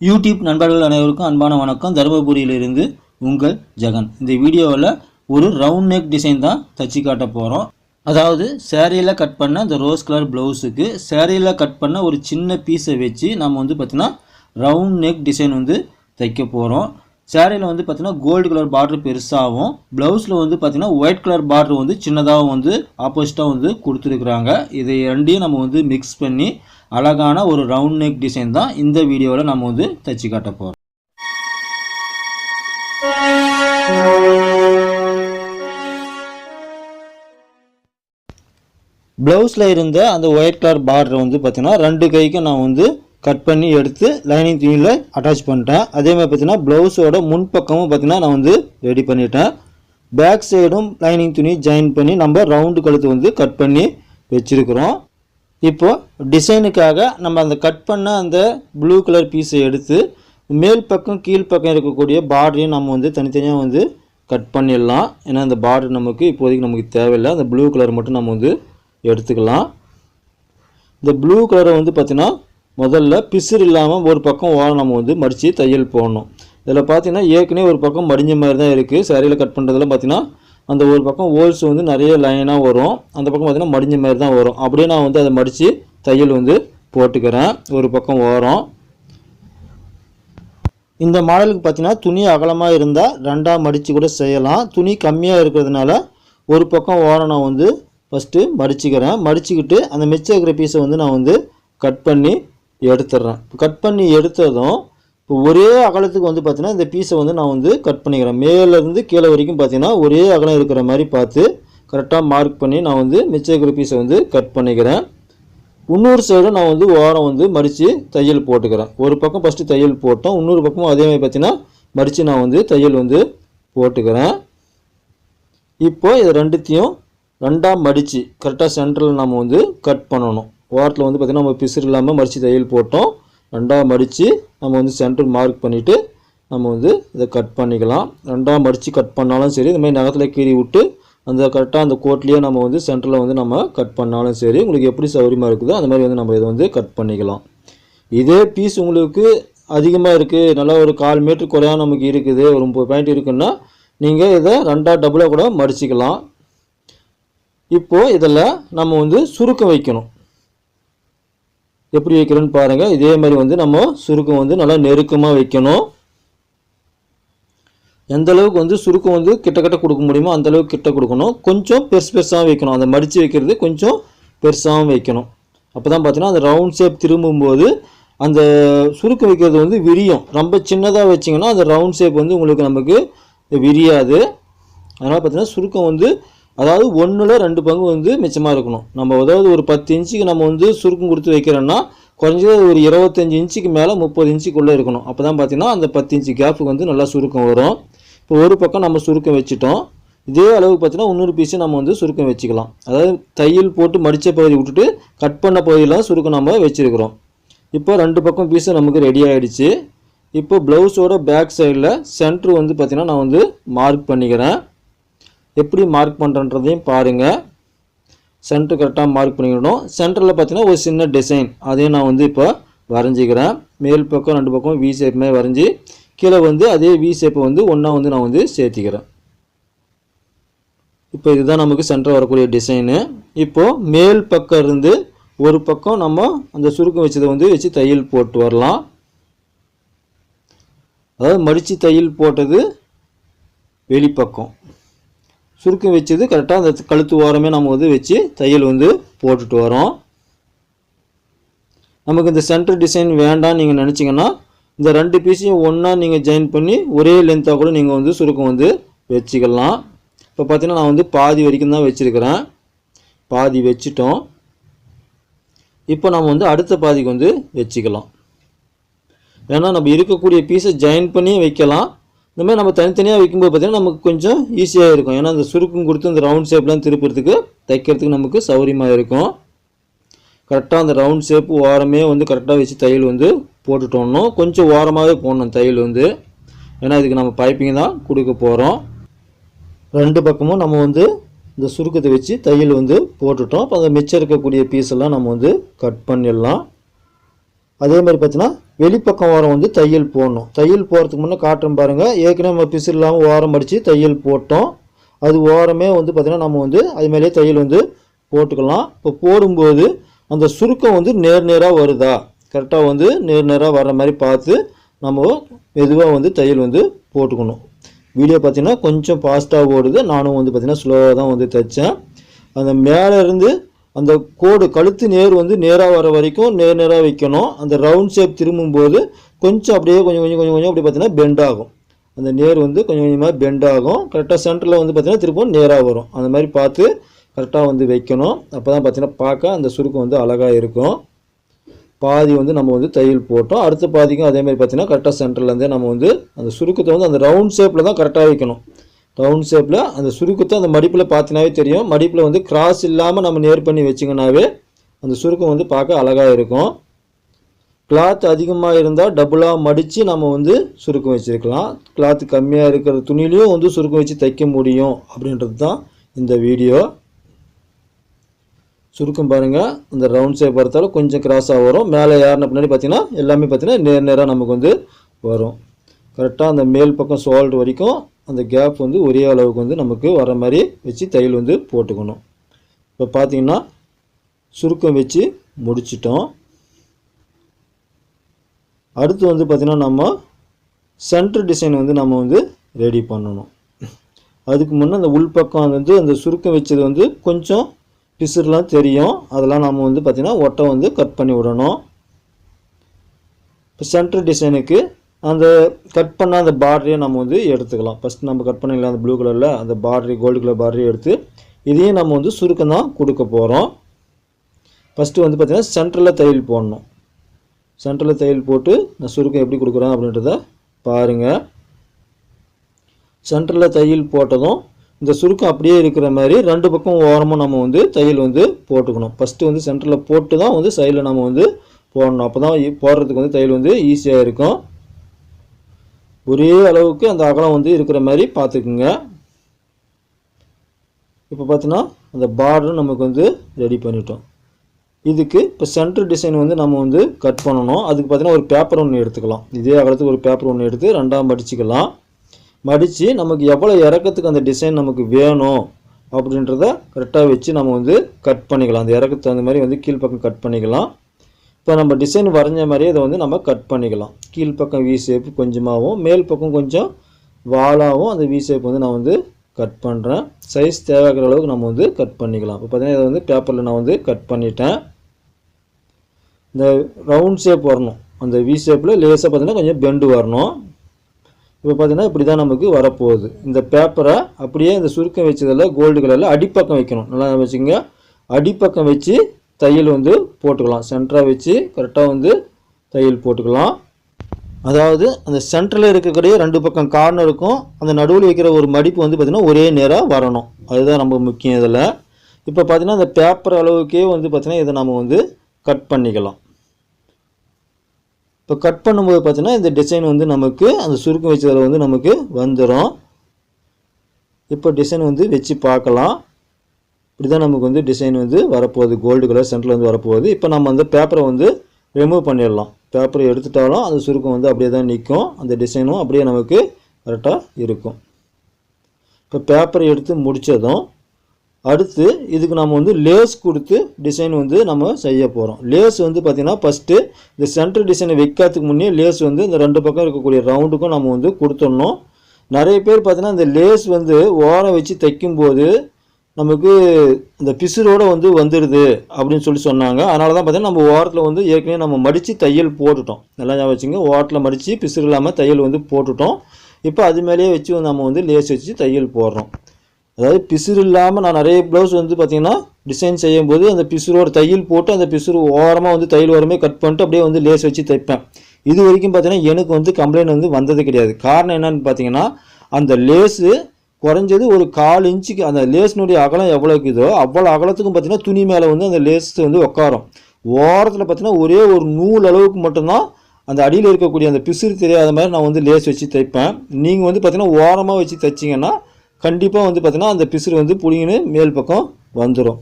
YouTube நண்பர்கள் அனைவருக்கும் அன்பான வணக்கம். தருமபுரியிலிருந்து உங்கள் ஜெகன். இந்த வீடியோவில் ஒரு ரவுண்ட் நெக் டிசைன் தான் தச்சு காட்ட போகிறோம் அதாவது சேரீயில் கட் பண்ண இந்த ரோஸ் கலர் ப்ளவுஸுக்கு சேரீயில் கட் பண்ண ஒரு சின்ன பீஸை வச்சு நம்ம வந்து பார்த்திங்கன்னா ரவுண்ட் நெக் டிசைன் வந்து தைக்க போகிறோம் சேரீயில் வந்து பார்த்திங்கன்னா கோல்டு கலர் பார்டர் பெருசாகவும் ப்ளவுஸில் வந்து பார்த்தீங்கன்னா ஒயிட் கலர் பார்டர் வந்து சின்னதாகவும் வந்து ஆப்போசிட்டாக வந்து கொடுத்துருக்குறாங்க. இதை ரெண்டையும் நம்ம வந்து மிக்ஸ் பண்ணி அழகான ஒரு ரவுண்ட் நெக் டிசைன் தான் இந்த வீடியோவில் நம்ம வந்து தச்சு காட்ட போகிறோம் ப்ளவுஸில் இருந்த அந்த ஒயிட் கலர் பார்டர் வந்து பார்த்தீங்கன்னா ரெண்டு கைக்கும் நான் வந்து கட் பண்ணி எடுத்து லைனிங் துணியில் அட்டாச் பண்ணிட்டேன். அதே மாதிரி பார்த்தீங்கன்னா ப்ளவுஸோட முன்பக்கமும் பார்த்தீங்கன்னா நான் வந்து ரெடி பண்ணிட்டேன். பேக் சைடும் லைனிங் துணி ஜாயின் பண்ணி நம்ம ரவுண்டு கழுத்து வந்து கட் பண்ணி வச்சுருக்குறோம். இப்போ டிசைனுக்காக நம்ம அந்த கட் பண்ண அந்த ப்ளூ கலர் பீஸை எடுத்து மேல் பக்கம் கீழ் பக்கம் இருக்கக்கூடிய பார்டரையும் நம்ம வந்து தனித்தனியாக வந்து கட் பண்ணிடலாம். ஏன்னா அந்த பார்டர் நமக்கு இப்போதைக்கு நமக்கு தேவையில்லை. அந்த ப்ளூ கலர் மட்டும் நம்ம வந்து எடுத்துக்கலாம். இந்த ப்ளூ கலரை வந்து பார்த்திங்கன்னா முதல்ல பிசுறு இல்லாமல் ஒரு பக்கம் ஓரணம் நம்ம வந்து மடித்து தையல் போடணும். இதில் பார்த்தீங்கன்னா ஏற்கனவே ஒரு பக்கம் மடிஞ்ச மாதிரி தான் இருக்குது சரியில் கட் பண்ணுறதுல பார்த்தீங்கன்னா அந்த ஒரு பக்கம் ஹோல்ஸ் வந்து நிறைய லைனாக வரும். அந்த பக்கம் பார்த்திங்கன்னா மடிஞ்ச மாதிரி தான் வரும். அப்படியே நான் வந்து அதை மடித்து தையல் வந்து போட்டுக்கிறேன். ஒரு பக்கம் ஓரம். இந்த மாடலுக்கு பார்த்தீங்கன்னா துணி அகலமாக இருந்தால் ரெண்டாக மடித்து கூட செய்யலாம். துணி கம்மியாக இருக்கிறதுனால ஒரு பக்கம் ஓரம் நான் வந்து ஃபஸ்ட்டு மடிச்சுக்கிறேன். மடிச்சுக்கிட்டு அந்த மிச்சம் இருக்கிற பீஸை வந்து நான் வந்து கட் பண்ணி எடுத்துடுறேன். கட் பண்ணி எடுத்ததும் இப்போ ஒரே அகலத்துக்கு வந்து பார்த்தீங்கன்னா இந்த பீஸை வந்து நான் வந்து கட் பண்ணிக்கிறேன். மேலேருந்து கீழே வரைக்கும் பார்த்தீங்கன்னா ஒரே அகலம் இருக்கிற மாதிரி பார்த்து கரெக்டாக மார்க் பண்ணி நான் வந்து மிச்சம் இருக்கிற பீஸை வந்து கட் பண்ணிக்கிறேன். இன்னொரு சைடும் நான் வந்து ஓரம் வந்து மடித்து தையல் போட்டுக்கிறேன். ஒரு பக்கம் ஃபஸ்ட்டு தையல் போட்டோம். இன்னொரு பக்கமும் அதே மாதிரி பார்த்தீங்கன்னா மடித்து நான் வந்து தையல் வந்து போட்டுக்கிறேன். இப்போ இது ரெண்டுத்தையும் ரெண்டாக மடித்து கரெக்டாக சென்டரில் நம்ம வந்து கட் பண்ணணும். ஓரத்தில் வந்து பார்த்திங்கன்னா நம்ம பிசுறு இல்லாமல் மடித்து தையல் போட்டோம். ரெண்டாக மடித்து நம்ம வந்து சென்டர் மார்க் பண்ணிவிட்டு நம்ம வந்து இதை கட் பண்ணிக்கலாம். ரெண்டாக மடித்து கட் பண்ணாலும் சரி இந்த மாதிரி நகத்தில் கீறி விட்டு அந்த கரெக்டாக அந்த கோட்லேயே நம்ம வந்து சென்டரில் வந்து நம்ம கட் பண்ணாலும் சரி உங்களுக்கு எப்படி சௌகரியமாக இருக்குதோ அந்த மாதிரி வந்து நம்ம இதை வந்து கட் பண்ணிக்கலாம். இதே பீஸ் உங்களுக்கு அதிகமாக இருக்குது நல்லா ஒரு கால் மீட்டர் குறையாக நமக்கு இருக்குது. ஒரு முப்பது பாயிண்ட் இருக்குன்னா நீங்கள் இதை ரெண்டாக டபுளாக கூட மடிச்சிக்கலாம். இப்போது இதில் நம்ம வந்து சுருக்கம் வைக்கணும். எப்படி வைக்கிறோன்னு பாருங்கள் இதே மாதிரி வந்து நம்ம சுருக்கம் வந்து நல்லா நெருக்கமாக வைக்கணும். எந்த அளவுக்கு வந்து சுருக்கம் வந்து கிட்ட கிட்ட கொடுக்க முடியுமோ அந்த அளவுக்கு கிட்ட கொடுக்கணும். கொஞ்சம் பெருசு பெருசாகவும் வைக்கணும். அந்த மடித்து வைக்கிறது கொஞ்சம் பெருசாகவும் வைக்கணும். அப்போ தான் பார்த்தீங்கன்னா அந்த ரவுண்ட் ஷேப் திரும்பும்போது அந்த சுருக்கம் வைக்கிறது வந்து விரியும். ரொம்ப சின்னதாக வச்சிங்கன்னா அந்த ரவுண்ட் ஷேப் வந்து உங்களுக்கு நமக்கு விரியாது. அதனால் பார்த்தீங்கன்னா சுருக்கம் வந்து அதாவது ஒன்றில் ரெண்டு பங்கு வந்து மிச்சமாக இருக்கணும். நம்ம அதாவது ஒரு பத்து இன்ச்சுக்கு நம்ம வந்து சுருக்கம் கொடுத்து வைக்கிறோன்னா குறைஞ்சது ஒரு இருபத்தஞ்சி இன்ச்சுக்கு மேலே முப்பது இன்ச்சுக்குள்ளே இருக்கணும். அப்போ தான் பார்த்தீங்கன்னா அந்த பத்து இன்ச்சு கேப்புக்கு வந்து நல்லா சுருக்கம் வரும். இப்போ ஒரு பக்கம் நம்ம சுருக்கம் வச்சுட்டோம். இதே அளவுக்கு பார்த்தீங்கன்னா இன்னொரு பீஸு நம்ம வந்து சுருக்கம் வச்சுக்கலாம். அதாவது தையல் போட்டு மடித்த பகுதி விட்டுட்டு கட் பண்ண பகுதியெல்லாம் சுருக்கம் நம்ம வச்சுருக்கிறோம். இப்போ ரெண்டு பக்கம் பீஸும் நமக்கு ரெடி ஆகிடுச்சு இப்போ ப்ளவுஸோட பேக் சைடில் சென்ட்ரு வந்து பார்த்திங்கன்னா நான் வந்து மார்க் பண்ணிக்கிறேன். எப்படி மார்க் பண்ணுறன்றதையும் பாருங்கள் சென்டர் கரெக்டாக மார்க் பண்ணிக்கணும் சென்டரில் பார்த்தீங்கன்னா ஒரு சின்ன டிசைன் அதையும் நான் வந்து இப்போ வரைஞ்சிக்கிறேன். மேல் பக்கம் ரெண்டு பக்கம் வி ஷேப்புமே வரைஞ்சி கீழே வந்து அதே வி ஷேப்பை வந்து ஒன்றா வந்து நான் வந்து சேர்த்திக்கிறேன். இப்போ இதுதான் நமக்கு சென்டர் வரக்கூடிய டிசைனு இப்போது மேல் பக்கம் இருந்து ஒரு பக்கம் நம்ம அந்த சுருக்கம் வச்சதை வந்து வச்சு தையல் போட்டு வரலாம். அதாவது மடித்து தையல் போட்டது வெளிப்பக்கம். சுருக்கம் வச்சது கரெக்டாக அந்த கழுத்து ஓரமே நம்ம வந்து வச்சு தையல் வந்து போட்டுட்டு வரோம். நமக்கு இந்த சென்டர் டிசைன் வேண்டாம் நீங்கள் நினச்சிங்கன்னா இந்த ரெண்டு பீஸையும் ஒன்றா நீங்கள் ஜாயின் பண்ணி ஒரே லென்த்தாக கூட நீங்கள் வந்து சுருக்கம் வந்து வச்சுக்கலாம். இப்போ பார்த்தீங்கன்னா நான் வந்து பாதி வரைக்கும் தான் வச்சுருக்கிறேன். பாதி வச்சுட்டோம். இப்போ நம்ம வந்து அடுத்த பாதிக்கு வந்து வச்சுக்கலாம். ஏன்னா நம்ம இருக்கக்கூடிய பீஸை ஜாயின் பண்ணி வைக்கலாம். இந்த மாதிரி நம்ம தனித்தனியாக வைக்கும்போது பார்த்திங்கன்னா நமக்கு கொஞ்சம் ஈஸியாக இருக்கும். ஏன்னா அந்த சுருக்கம் கொடுத்து அந்த ரவுண்ட் ஷேப்லாம் திருப்புறதுக்கு தைக்கிறதுக்கு நமக்கு சௌகரியமாக இருக்கும். கரெக்டாக அந்த ரவுண்ட் ஷேப்பு ஓரமே வந்து கரெக்டாக வச்சு தையல் வந்து போட்டுட்டோம்னோ கொஞ்சம் ஓரமாகவே போடணும் தையல் வந்து. ஏன்னா இதுக்கு நம்ம பைப்பிங் தான் கொடுக்க போகிறோம் ரெண்டு பக்கமும் நம்ம வந்து இந்த சுருக்கத்தை வச்சு தையல் வந்து போட்டுட்டோம். அப்போ அந்த மிச்சம் இருக்கக்கூடிய பீஸ் எல்லாம் நம்ம வந்து கட் பண்ணிடலாம். அதே மாதிரி பார்த்தீங்கன்னா வெளிப்பக்கம் ஓரம் வந்து தையல் போடணும். தையல் போகிறதுக்கு முன்னே காட்டுறோம் பாருங்கள் ஏற்கனவே நம்ம பிசு இல்லாமல் ஓரம் அடித்து தையல் போட்டோம். அது ஓரமே வந்து பார்த்திங்கன்னா நம்ம வந்து அது மேலேயே தையல் வந்து போட்டுக்கலாம். இப்போ போடும்போது அந்த சுருக்கம் வந்து நேர் நேராக வருதா? கரெக்டாக வந்து நேர் நேராக வர்ற மாதிரி பார்த்து நம்ம மெதுவாக வந்து தையல் வந்து போட்டுக்கணும். வீடியோ பார்த்தீங்கன்னா கொஞ்சம் ஃபாஸ்ட்டாக ஓடுது. நானும் வந்து பார்த்திங்கன்னா ஸ்லோவாக தான் வந்து தைச்சேன். அந்த மேலே இருந்து அந்த கோடு கழுத்து நேர் வந்து நேராக வர வரைக்கும் நேர் நேராக வைக்கணும். அந்த ரவுண்ட் ஷேப் திரும்பும்போது கொஞ்சம் அப்படியே கொஞ்சம் கொஞ்சம் கொஞ்சம் கொஞ்சம் அப்படி பார்த்தீங்கன்னா பெண்ட் ஆகும். அந்த நேர் வந்து கொஞ்சம் கொஞ்சமாக பெண்ட் ஆகும். கரெக்டாக சென்டரில் வந்து பார்த்திங்கன்னா திரும்பவும் நேராக வரும். அந்த மாதிரி பார்த்து கரெக்டாக வந்து வைக்கணும். அப்போ தான் பார்த்தீங்கன்னா பார்க்க அந்த சுருக்கம் வந்து அழகாக இருக்கும். பாதி வந்து நம்ம வந்து தையல் போட்டோம். அடுத்த பாதிக்கும் அதே மாதிரி பார்த்தீங்கன்னா கரெக்டாக சென்டர்லேருந்தே நம்ம வந்து அந்த சுருக்கத்தை வந்து அந்த ரவுண்ட் ஷேப்பில் தான் கரெக்டாக வைக்கணும். ரவுண்ட் ஷேப்பில் அந்த சுருக்கத்தை அந்த மடிப்பில் பார்த்தினாவே தெரியும். மடிப்பில் வந்து கிராஸ் இல்லாமல் நம்ம நேர் பண்ணி வச்சிங்கனாவே அந்த சுருக்கம் வந்து பார்க்க அழகாக இருக்கும். கிளாத் அதிகமாக இருந்தால் டபுளாக மடித்து நம்ம வந்து சுருக்கம் வச்சுருக்கலாம். கிளாத் கம்மியாக இருக்கிற துணிலையும் வந்து சுருக்கம் வச்சு தைக்க முடியும் அப்படின்றது தான் இந்த வீடியோ சுருக்கம் பாருங்கள் அந்த ரவுண்ட் ஷேப் பார்த்தாலும் கொஞ்சம் கிராஸாக வரும். மேலே ஏறின பின்னாடி பார்த்தீங்கன்னா எல்லாமே பார்த்தீங்கன்னா நேர் நேராக நமக்கு வந்து வரும். கரெக்டாக அந்த மேல் பக்கம் சோல்டு வரைக்கும் அந்த கேப் வந்து ஒரே அளவுக்கு வந்து நமக்கு வர மாதிரி வச்சு தையல் வந்து போட்டுக்கணும். இப்போ பார்த்தீங்கன்னா சுருக்கம் வச்சு முடிச்சிட்டோம். அடுத்து வந்து பார்த்திங்கன்னா நம்ம சென்ட்ரு டிசைன் வந்து நம்ம வந்து ரெடி பண்ணணும். அதுக்கு முன்னே அந்த உள்பக்கம் வந்து அந்த சுருக்கம் வச்சது வந்து கொஞ்சம் பிசுர்லாம் தெரியும். அதெல்லாம் நம்ம வந்து பார்த்திங்கன்னா ஒட்டை வந்து கட் பண்ணி விடணும். இப்போ சென்ட்ரு டிசைனுக்கு அந்த கட் பண்ண அந்த பார்டரையும் நம்ம வந்து எடுத்துக்கலாம். ஃபஸ்ட் நம்ம கட் பண்ணிக்கலாம் அந்த ப்ளூ கலரில் அந்த பார்டரி கோல்டு கலர் பார்டரையும் எடுத்து இதையும் நம்ம வந்து சுருக்கம் தான் கொடுக்க போகிறோம் ஃபஸ்ட்டு வந்து பார்த்திங்கன்னா சென்ட்ரலில் தையல் போடணும். சென்ட்ரலில் தையல் போட்டு நான் சுருக்கம் எப்படி கொடுக்குறேன் அப்படின்றத பாருங்கள் சென்ட்ரலில் தையல் போட்டதும் இந்த சுருக்கம் அப்படியே இருக்கிற மாதிரி ரெண்டு பக்கம் ஓரமும் நம்ம வந்து தையல் வந்து போட்டுக்கணும். ஃபஸ்ட்டு வந்து சென்டரில் போட்டு தான் வந்து சைடில் நம்ம வந்து போடணும். அப்போ தான் போடுறதுக்கு வந்து தையல் வந்து ஈஸியாக இருக்கும். ஒரே அளவுக்கு அந்த அகலம் வந்து இருக்கிற மாதிரி பார்த்துக்குங்க. இப்போ பார்த்தீங்கன்னா அந்த பார்டர் நமக்கு வந்து ரெடி பண்ணிட்டோம். இதுக்கு இப்போ சென்டர் டிசைன் வந்து நம்ம வந்து கட் பண்ணணும். அதுக்கு பார்த்தீங்கன்னா ஒரு பேப்பர் ஒன்று எடுத்துக்கலாம். இதே அகலத்துக்கு ஒரு பேப்பர் ஒன்று எடுத்து ரெண்டாம் மடிச்சுக்கலாம். மடித்து நமக்கு எவ்வளோ இறக்கத்துக்கு அந்த டிசைன் நமக்கு வேணும் அப்படின்றத கரெக்டாக வச்சு நம்ம வந்து கட் பண்ணிக்கலாம். அந்த இறக்கத்துக்கு தகுந்த மாதிரி வந்து கீழ்ப்பக்கம் கட் பண்ணிக்கலாம். இப்போ நம்ம டிசைன் வரைஞ்ச மாதிரியே இதை வந்து நம்ம கட் பண்ணிக்கலாம். கீழ்ப்பக்கம் வி ஷேப் கொஞ்சமாகவும் மேல் பக்கம் கொஞ்சம் வாலாகவும் அந்த வி ஷேப் வந்து நான் வந்து கட் பண்ணுறேன் சைஸ் தேவைக்கிற அளவுக்கு நம்ம வந்து கட் பண்ணிக்கலாம். இப்போ பார்த்தீங்கன்னா இதை வந்து பேப்பரில் நான் வந்து கட் பண்ணிட்டேன். இந்த ரவுண்ட் ஷேப் வரணும். அந்த வி ஷேப்பில் லேசாக பார்த்தீங்கன்னா கொஞ்சம் பெண்டு வரணும். இப்போ பார்த்தீங்கன்னா இப்படி தான் நமக்கு வரப்போகுது. இந்த பேப்பரை அப்படியே இந்த சுருக்கம் வச்சதில் கோல்டு கலரில் அடிப்பக்கம் வைக்கணும். நல்லா வச்சுங்க அடிப்பக்கம் வச்சு தையல் வந்து போட்டுக்கலாம். சென்டராக வச்சு கரெக்டாக வந்து தையல் போட்டுக்கலாம். அதாவது அந்த சென்டரில் இருக்கக்கூடிய ரெண்டு பக்கம் கார்னருக்கும் அந்த நடுவில் வைக்கிற ஒரு மடிப்பு வந்து பார்த்திங்கன்னா ஒரே நேராக வரணும். அதுதான் ரொம்ப முக்கியம் இதில். இப்போ பார்த்தீங்கன்னா அந்த பேப்பர் அளவுக்கே வந்து பார்த்திங்கன்னா இதை நம்ம வந்து கட் பண்ணிக்கலாம். இப்போ கட் பண்ணும்போது பார்த்தீங்கன்னா இந்த டிசைன் வந்து நமக்கு அந்த சுருக்கம் வச்சதில் வந்து நமக்கு வந்துடும் இப்போ டிசைன் வந்து வச்சு பார்க்கலாம். இப்படி தான் நமக்கு வந்து டிசைன் வந்து வரப்போகுது. கோல்டு கலர் சென்டரில் வந்து வரப்போகுது. இப்போ நம்ம அந்த பேப்பரை வந்து ரிமூவ் பண்ணிடலாம். பேப்பரை எடுத்துட்டாலும் அந்த சுருக்கம் வந்து அப்படியே தான் நிற்கும். அந்த டிசைனும் அப்படியே நமக்கு கரெக்டாக இருக்கும். இப்போ பேப்பரை எடுத்து முடித்ததும் அடுத்து இதுக்கு நம்ம வந்து லேஸ் கொடுத்து டிசைன் வந்து நம்ம செய்ய போகிறோம் லேஸ் வந்து பார்த்திங்கன்னா ஃபஸ்ட்டு இந்த சென்டர் டிசைனை வைக்கிறதுக்கு முன்னே லேஸ் வந்து இந்த ரெண்டு பக்கம் இருக்கக்கூடிய ரவுண்டுக்கும் நம்ம வந்து கொடுத்துடணும். நிறைய பேர் பார்த்திங்கன்னா இந்த லேஸ் வந்து ஓரம் வச்சு தைக்கும்போது நமக்கு இந்த பிசுரோடு வந்து வந்துடுது அப்படின்னு சொல்லி சொன்னாங்க. அதனால தான் பார்த்தீங்கன்னா நம்ம ஓரத்தில் வந்து ஏற்கனவே நம்ம மடித்து தையல் போட்டுட்டோம். நல்லா வச்சுங்க ஓரத்தில் மடித்து பிசுறு இல்லாமல் தையல் வந்து போட்டுட்டோம். இப்போ அது மேலேயே வச்சு நம்ம வந்து லேஸ் வச்சு தையல் போடுறோம். அதாவது பிசுறு இல்லாமல் நான் நிறைய ப்ளவுஸ் வந்து பார்த்திங்கன்னா டிசைன் செய்யும்போது அந்த பிசுரோட தையல் போட்டு அந்த பிசுறு ஓரமாக வந்து தையல் ஓரமே கட் பண்ணிட்டு அப்படியே வந்து லேஸ் வச்சு தைப்பேன். இது வரைக்கும் பார்த்தீங்கன்னா எனக்கு வந்து கம்ப்ளைண்ட் வந்து வந்தது கிடையாது. காரணம் என்னன்னு பார்த்தீங்கன்னா அந்த லேஸு குறைஞ்சது ஒரு கால் இன்ச்சுக்கு அந்த லேஸ்னுடைய அகலம் எவ்வளோ இருக்குதோ அவ்வளோ அகலத்துக்கும் பார்த்தீங்கன்னா துணி மேலே வந்து அந்த லேஸ் வந்து உட்காரும் ஓரத்தில் பார்த்தீங்கன்னா ஒரே ஒரு நூல் அளவுக்கு மட்டும்தான் அந்த அடியில் இருக்கக்கூடிய அந்த பிசுறு தெரியாத மாதிரி நான் வந்து லேஸ் வச்சு தைப்பேன். நீங்கள் வந்து பார்த்தீங்கன்னா ஓரமாக வச்சு தைச்சிங்கன்னா கண்டிப்பாக வந்து பார்த்தீங்கன்னா அந்த பிசுறு வந்து பிடிங்கின்னு மேல் பக்கம் வந்துடும்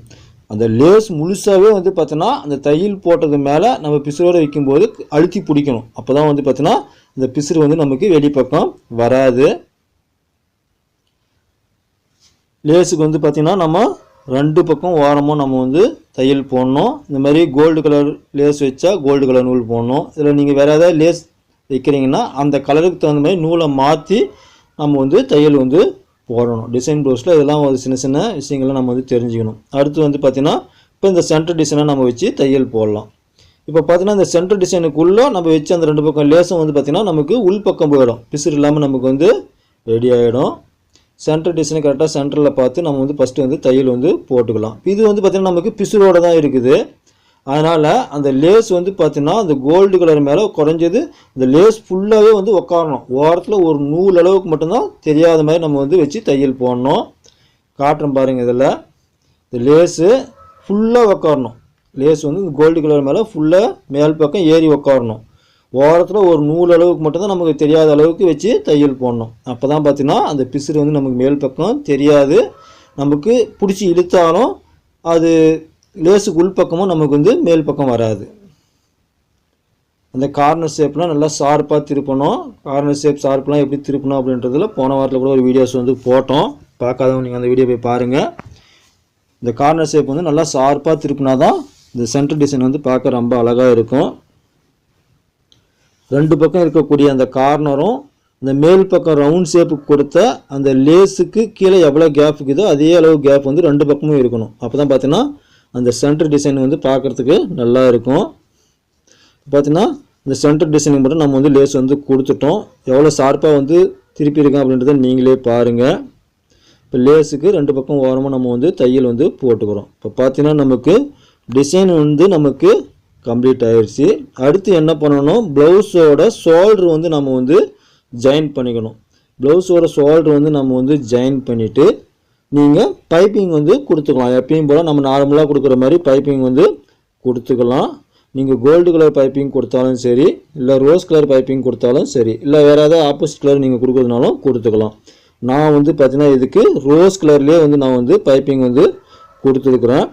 அந்த லேஸ் முழுசாகவே வந்து பார்த்தோன்னா அந்த தையல் போட்டது மேலே நம்ம பிசுரோடு வைக்கும்போது அழுத்தி பிடிக்கணும். அப்போ தான் வந்து பார்த்தோன்னா இந்த பிசுறு வந்து நமக்கு வெளிப்பக்கம் வராது. லேஸுக்கு வந்து பார்த்திங்கன்னா நம்ம ரெண்டு பக்கம் ஓரமும் நம்ம வந்து தையல் போடணும். இந்த மாதிரி கோல்டு கலர் லேஸ் வச்சா கோல்டு கலர் நூல் போடணும். இதில் நீங்கள் வேறு ஏதாவது லேஸ் வைக்கிறீங்கன்னா அந்த கலருக்கு தகுந்த மாதிரி நூலை மாற்றி நம்ம வந்து தையல் வந்து போடணும். டிசைன் ப்ளவுஸில் இதெல்லாம் ஒரு சின்ன சின்ன விஷயங்கள்லாம் நம்ம வந்து தெரிஞ்சுக்கணும். அடுத்து வந்து பார்த்திங்கன்னா இப்போ இந்த சென்டர் டிசைனை நம்ம வச்சு தையல் போடலாம். இப்போ பார்த்தீங்கன்னா இந்த சென்டர் டிசைனுக்குள்ளே நம்ம வச்சு அந்த ரெண்டு பக்கம் லேசம் வந்து பார்த்திங்கன்னா நமக்கு உள் பக்கம் போயிடும். பிசுறு இல்லாமல் நமக்கு வந்து ரெடி ஆகிடும் சென்டர் டிசைன் கரெக்டாக சென்டரில் பார்த்து நம்ம வந்து ஃபஸ்ட்டு வந்து தையல் வந்து போட்டுக்கலாம். இது வந்து பார்த்திங்கன்னா நமக்கு பிசுரோடு தான் இருக்குது. அதனால் அந்த லேஸ் வந்து பார்த்திங்கன்னா அந்த கோல்டு கலர் மேலே குறைஞ்சது இந்த லேஸ் ஃபுல்லாகவே வந்து உக்காரணும். ஓரத்தில் ஒரு நூல் அளவுக்கு மட்டும்தான் தெரியாத மாதிரி நம்ம வந்து வச்சு தையல் போடணும். காட்டுறோம் பாருங்கள் இதில். இந்த லேஸு ஃபுல்லாக உக்காரணும். லேஸ் வந்து இந்த கோல்டு கலர் மேலே ஃபுல்லாக மேல் பக்கம் ஏறி உக்காரணும். ஓரத்தில் ஒரு நூல் அளவுக்கு மட்டும்தான் நமக்கு தெரியாத அளவுக்கு வச்சு தையல் போடணும். அப்போ தான் பார்த்தீங்கன்னா அந்த பிசுறு வந்து நமக்கு மேல் பக்கம் தெரியாது. நமக்கு பிடிச்சி இழுத்தாலும் அது லேஸுக்கு உள்பக்கமும் நமக்கு வந்து மேல் பக்கம் வராது. அந்த கார்னர் ஷேப்லாம் நல்லா ஷார்ப்பாக திருப்பணும். கார்னர் ஷேப் ஷார்ப்லாம் எப்படி திருப்பணும் அப்படின்றதுல போன வாரத்தில் கூட ஒரு வீடியோஸ் வந்து போட்டோம். பார்க்காதவங்க நீங்கள் அந்த வீடியோ போய் பாருங்கள் இந்த கார்னர் ஷேப் வந்து நல்லா ஷார்ப்பாக திருப்பினா தான் இந்த சென்டர் டிசைன் வந்து பார்க்க ரொம்ப அழகாக இருக்கும். ரெண்டு பக்கம் இருக்கக்கூடிய அந்த கார்னரும் இந்த மேல் பக்கம் ரவுண்ட் ஷேப்புக்கு கொடுத்த அந்த லேஸுக்கு கீழே எவ்வளோ கேப் இருக்குதோ அதே அளவு கேப் வந்து ரெண்டு பக்கமும் இருக்கணும். அப்போ தான் பார்த்தீங்கன்னா அந்த சென்டர் டிசைன் வந்து பார்க்குறதுக்கு நல்லா இருக்கும். பார்த்தீங்கன்னா இந்த சென்டர் டிசைனிங் மட்டும் நம்ம வந்து லேஸ் வந்து கொடுத்துட்டோம். எவ்வளோ ஷார்ப்பாக வந்து திருப்பி இருக்கோம் அப்படின்றத நீங்களே பாருங்கள் இப்போ லேஸுக்கு ரெண்டு பக்கம் ஓரமாக நம்ம வந்து தையல் வந்து போட்டுக்கிறோம். இப்போ பார்த்தீங்கன்னா நமக்கு டிசைன் வந்து நமக்கு கம்ப்ளீட் ஆயிடுச்சு அடுத்து என்ன பண்ணணும்? ப்ளவுஸோட ஷோல்ட்ரு வந்து நம்ம வந்து ஜாயின் பண்ணிக்கணும். ப்ளவுஸோட ஷோல்ட்ரு வந்து நம்ம வந்து ஜாயின் பண்ணிவிட்டு நீங்கள் பைப்பிங் வந்து கொடுத்துக்கலாம். எப்பயும் போல் நம்ம நார்மலாக கொடுக்குற மாதிரி பைப்பிங் வந்து கொடுத்துக்கலாம். நீங்கள் கோல்டு கலர் பைப்பிங் கொடுத்தாலும் சரி இல்லை ரோஸ் கலர் பைப்பிங் கொடுத்தாலும் சரி இல்லை வேறு ஏதாவது ஆப்போசிட் கலர் நீங்கள் கொடுக்குறதுனாலும் கொடுத்துக்கலாம். நான் வந்து பார்த்தீங்கன்னா இதுக்கு ரோஸ் கலர்லேயே வந்து நான் வந்து பைப்பிங் வந்து கொடுத்துருக்குறேன்.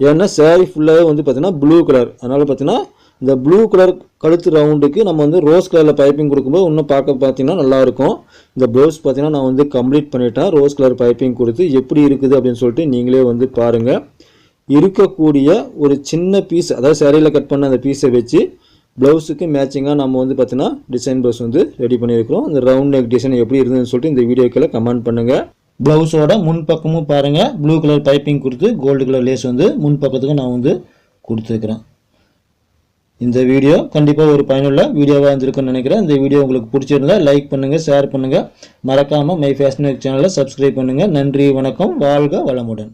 ஏன்னா சேரீ ஃபுல்லாகவே வந்து பார்த்தீங்கன்னா ப்ளூ கலர் அதனால் பார்த்தீங்கன்னா இந்த ப்ளூ கலர் கழுத்து ரவுண்டுக்கு நம்ம வந்து ரோஸ் கலரில் பைப்பிங் கொடுக்கும்போது இன்னும் பார்க்க பார்த்தீங்கன்னா நல்லாயிருக்கும் இந்த ப்ளவுஸ் பார்த்தீங்கன்னா நான் வந்து கம்ப்ளீட் பண்ணிட்டேன். ரோஸ் கலர் பைப்பிங் கொடுத்து எப்படி இருக்குது அப்படின்னு சொல்லிட்டு நீங்களே வந்து பாருங்கள் இருக்கக்கூடிய ஒரு சின்ன பீஸ் அதாவது சேரீயில் கட் பண்ண அந்த பீஸை வச்சு ப்ளவுஸுக்கு மேட்சிங்காக நம்ம வந்து பார்த்தீங்கன்னா டிசைன் ப்ளவுஸ் வந்து ரெடி பண்ணியிருக்கிறோம். அந்த ரவுண்ட் நெக் டிசைன் எப்படி இருந்ததுன்னு சொல்லிட்டு இந்த வீடியோக்கில் கமெண்ட் பண்ணுங்கள் ப்ளவுஸோட முன் பக்கமும் பாருங்கள் ப்ளூ கலர் பைப்பிங் கொடுத்து கோல்டு கலர் லேஸ் வந்து முன்பக்கத்துக்கும் நான் வந்து கொடுத்துருக்குறேன். இந்த வீடியோ கண்டிப்பாக ஒரு பயனுள்ள வீடியோவாக இருந்திருக்குன்னு நினைக்கிறேன். இந்த வீடியோ உங்களுக்கு பிடிச்சிருந்தா லைக் பண்ணுங்கள் ஷேர் பண்ணுங்கள் மறக்காமல் மை ஃபேஷன் சேனலை சப்ஸ்கிரைப் பண்ணுங்கள் நன்றி வணக்கம். வாழ்க வளமுடன்.